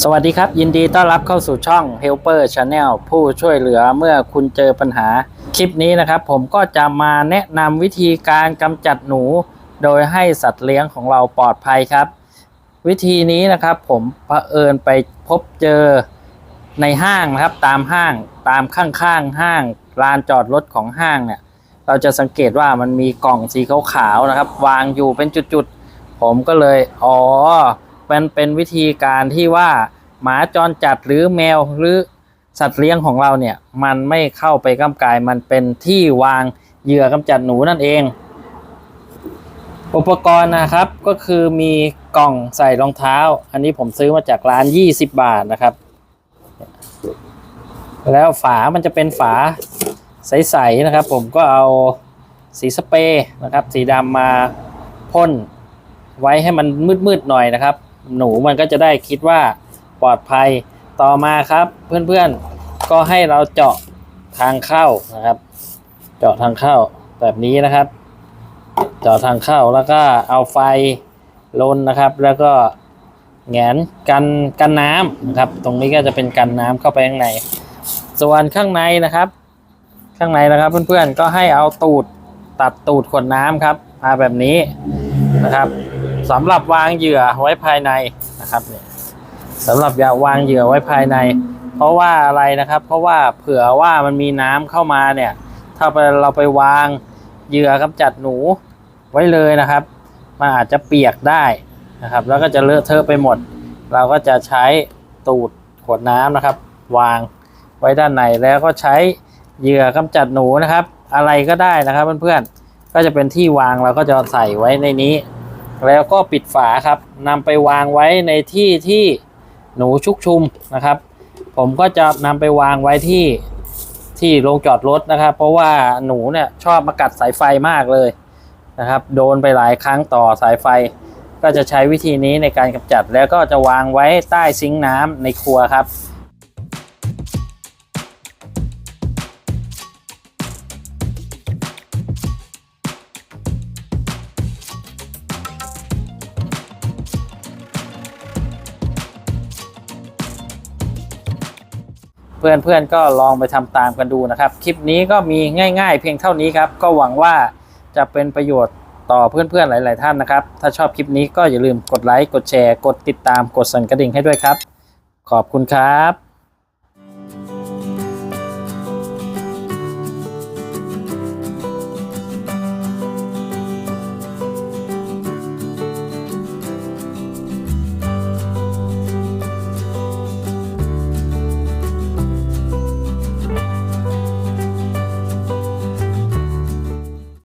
สวัสดีครับ ยินดีต้อนรับเข้าสู่ช่อง Helper Channel ผู้ช่วยเหลือเมื่อคุณเจอปัญหา คลิปนี้นะครับ ผมก็จะมาแนะนำวิธีการกำจัดหนู โดยให้สัตว์เลี้ยงของเราปลอดภัยครับ วิธีนี้นะครับ ผมเผอิญไปพบเจอในห้างนะครับ ตามห้างตามข้างๆห้างลานจอดรถของห้างเนี่ย เราจะสังเกตว่ามันมีกล่องสีขาวๆนะครับ วางอยู่เป็นจุดๆผมก็เลยอ๋อ มันเป็นวิธีการที่ว่าหมาจรจัดหรือแมวหรือสัตว์เลี้ยงของเราเนี่ยมันไม่เข้าไปก้ากาย มันเป็นที่วางเหยื่อกำจัดหนูนั่นเอง อุปกรณ์นะครับก็คือมีกล่องใส่รองเท้า อันนี้ผมซื้อมาจากร้าน 20 บาทนะครับ แล้วฝามันจะเป็นฝาใสๆนะครับ ผมก็เอาสีสเปรย์นะครับ สีดำมาพ่นไว้ให้มันมืดๆหน่อยนะครับ หนูมันก็จะได้คิดว่าปลอดภัยต่อมาครับ เพื่อนๆก็ให้เราเจาะทางเข้านะครับ เจาะทางเข้าแบบนี้นะครับ เจาะทางเข้าแล้วก็เอาไฟลนนะครับ แล้วก็แงนกันกันน้ำนะครับ ตรงนี้ก็จะเป็นกันน้ำเข้าไปข้างใน ส่วนข้างในนะครับ ข้างในนะครับเพื่อนๆก็ให้เอาตูดตัดตูดขวดน้ำครับมาแบบนี้นะครับ สำหรับวางเหยื่อไว้ภายในนะครับเนี่ยสำหรับอยาวางเหยื่อไว้ภายใน เพราะว่าอะไรนะครับ เพราะว่าเผื่อว่ามันมีน้ำเข้ามาเนี่ย ถ้าไปเราไปวางเหยื่อกำจัดหนูไว้เลยนะครับมันอาจจะเปียกได้นะครับ แล้วก็จะเลอะเทอะไปหมด เราก็จะใช้ตูดขวดน้ำนะครับ วางไว้ด้านในแล้วก็ใช้เหยื่อกำจัดหนูนะครับ อะไรก็ได้นะครับเพื่อนๆก็จะเป็นที่วางเราก็จะใส่ไว้ในนี้ แล้วก็ปิดฝาครับนำไปวางไว้ในที่ที่หนูชุกชุมนะครับ ผมก็จะนำไปวางไว้ที่ที่โรงจอดรถนะครับ เพราะว่าหนูเนี่ยชอบมากัดสายไฟมากเลยนะครับ โดนไปหลายครั้งต่อสายไฟ ก็จะใช้วิธีนี้ในการกำจัดแล้วก็จะวางไว้ใต้ซิงค์น้ำในครัวครับ เพื่อนๆก็ลองไปทำตามกันดูนะครับ คลิปนี้ก็มีง่ายๆ เพียงเท่านี้ครับ ก็หวังว่าจะเป็นประโยชน์ต่อเพื่อนๆหลาย ๆ ท่านนะครับ ถ้าชอบคลิปนี้ก็อย่าลืมกดไลค์ กดแชร์ กดติดตาม กดสั่นกระดิ่งให้ด้วยครับ ขอบคุณครับ